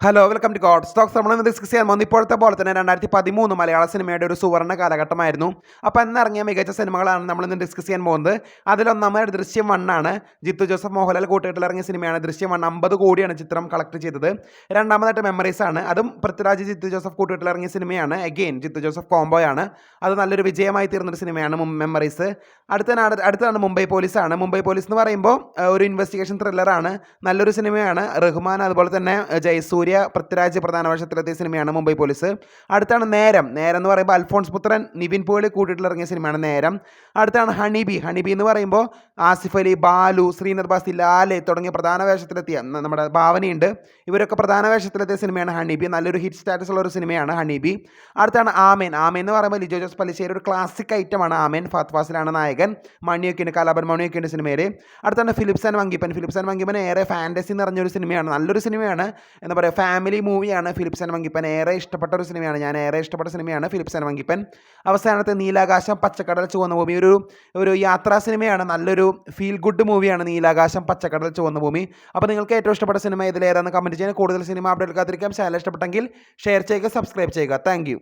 Hello welcome to God Stocks നമ്മൾ discuss ചെയ്യാൻ പോകുന്നത് ഇപ്പോഴത്തെ പോലെ തന്നെ രണ്ടായിരത്തി പതിമൂന്ന് മലയാള സിനിമയുടെ ഒരു സുവർണ കാലഘട്ടമായിരുന്നു. അപ്പോൾ അന്നിറങ്ങിയ മികച്ച സിനിമകളാണ് നമ്മൾ ഇന്ന് ഡിസ്കസ് ചെയ്യാൻ പോകുന്നത്. അതിലൊന്നാമത് ദൃശ്യം വണ്ണാണ് ജിത്തു ജോസഫ് മോഹൻലാൽ കൂട്ടുകെട്ടിൽ ഇറങ്ങിയ സിനിമയാണ്. ദൃശ്യം വൺ അമ്പത് കോടിയാണ് ചിത്രം കളക്ട് ചെയ്തത്. രണ്ടാമതായിട്ട് മെമ്മറീസ് ആണ്. അതും പൃഥ്വിരാജ് ജിത്തു ജോസഫ് കൂട്ടുകെട്ടിൽ ഇറങ്ങിയ സിനിമയാണ്. അഗെയിൻ ജിത്തു ജോസഫ് കോംബോയാണ് അത് നല്ലൊരു വിജയമായി തീർന്നൊരു സിനിമയാണ് മെമ്മറീസ് അടുത്തതാണ് അടുത്താണ് മുംബൈ പോലീസാണ് മുംബൈ പോലീസ് എന്ന് പറയുമ്പോൾ ഒരു ഇൻവെസ്റ്റിഗേഷൻ ത്രില്ലറാണ് നല്ലൊരു സിനിമയാണ്. റഹ്മാൻ അതുപോലെ തന്നെ ഏഹ്, ജയസൂര്യ പൃഥ്വിരാജ് പ്രധാന വേഷത്തിലെത്തിയ സിനിമയാണ് മുംബൈ പോലീസ്. അടുത്താണ് നേരം. നേരം എന്ന് പറയുമ്പോൾ അൽഫോൺസ് പുത്രൻ നിവിൻ പോളി കൂട്ടിയിട്ടുള്ള ഇറങ്ങിയ സിനിമയാണ് നേരം. അടുത്താണ് ഹണിബി. ഹണിബി എന്ന് പറയുമ്പോൾ ആസിഫ് അലി ബാലു ശ്രീനാഥ് ബാസി ലാലെ തുടങ്ങിയ പ്രധാന വേഷത്തിലെത്തിയ നമ്മുടെ ഭാവനയുണ്ട്. ഇവരൊക്കെ പ്രധാന വേഷത്തിലെത്തിയ സിനിമയാണ് ഹണിബി. നല്ലൊരു ഹിറ്റ് സ്റ്റാറ്റസ് ഉള്ള ഒരു സിനിമയാണ് ഹണിബി. അടുത്താണ് ആമേൻ. ആമേൻ എന്ന് പറയുമ്പോൾ ലിജോ ജോസ് പലിശ്ശേരി ഒരു ക്ലാസിക് ഐറ്റമാണ് ആമേൻ. ഫാത്ത് ഫാസിലാണ് നായകൻ. മണിയൊക്കെ കലാപൻ മണിയൊക്കെ സിനിമയിൽ അടുത്താണ് ഫിലിപ്സ് ആൻഡ് വങ്കിപ്പൻ. ഫിലിപ്സ് ആൻഡ് വങ്കിപ്പൻ ഏറെ ഫാന്റസി നിറഞ്ഞൊരു സിനിമയാണ്. നല്ലൊരു സിനിമയാണ്. എന്താ പറയുക ഫാമിലി മൂവിയാണ് ഫിലിപ്സ് ആൻഡ് ഏറെ ഇഷ്ടപ്പെട്ട ഒരു സിനിമയാണ്. ഞാൻ ഏറെ ഇഷ്ടപ്പെട്ട സിനിമയാണ് ഫിലിപ്സ് ആൻഡ് വങ്കിപ്പൻ അവസാനത്തെ നീലാകാശം പച്ചക്കടൽ ചുവന്ന ഭൂമി. ഒരു ഒരു യാത്രാ സിനിമയാണ്. നല്ലൊരു ഫീൽ ഗുഡ് മൂവിയാണ് നീലാകാശം പച്ചക്കടൽ ചുവന്ന ഭൂമി. അപ്പോൾ നിങ്ങൾക്ക് ഏറ്റവും ഇഷ്ടപ്പെട്ട സിനിമ ഇതിലേതാണെന്ന് കമന്റ് ചെയ്യാൻ കൂടുതൽ സിനിമ അപ്ഡേറ്റ് കാത്തിരിക്കാം. ചാനൽ ഇഷ്ടപ്പെട്ടെങ്കിൽ ഷെയർ ചെയ്യുക സബ്സ്ക്രൈബ് ചെയ്യുക. താങ്ക്